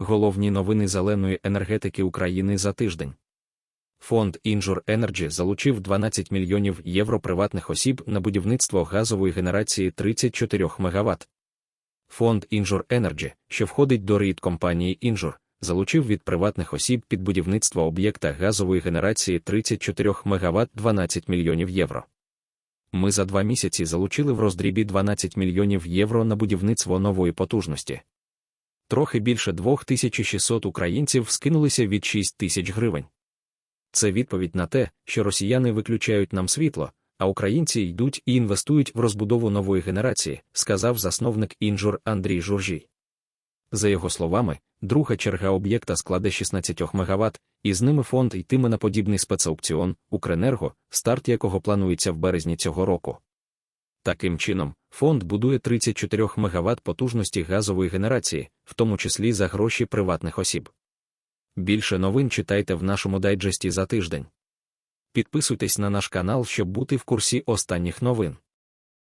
Головні новини зеленої енергетики України за тиждень. Фонд Injure Energy залучив 12 мільйонів євро приватних осіб на будівництво газової генерації 34 МВт. Фонд Injure Energy, що входить до рід компанії Injure, залучив від приватних осіб під будівництво об'єкта газової генерації 34 МВт 12 мільйонів євро. Ми за два місяці залучили в роздрібі 12 мільйонів євро на будівництво нової потужності. Трохи більше 2600 українців скинулися від 6 тисяч гривень. Це відповідь на те, що росіяни виключають нам світло, а українці йдуть і інвестують в розбудову нової генерації, сказав засновник інжур Андрій Журжій. За його словами, друга черга об'єкта складе 16 МВт, і з ними фонд йтиме на подібний спецаукціон Укренерго, старт якого планується в березні цього року. Таким чином, фонд будує 34 МВт потужності газової генерації, в тому числі за гроші приватних осіб. Більше новин читайте в нашому дайджесті за тиждень. Підписуйтесь на наш канал, щоб бути в курсі останніх новин.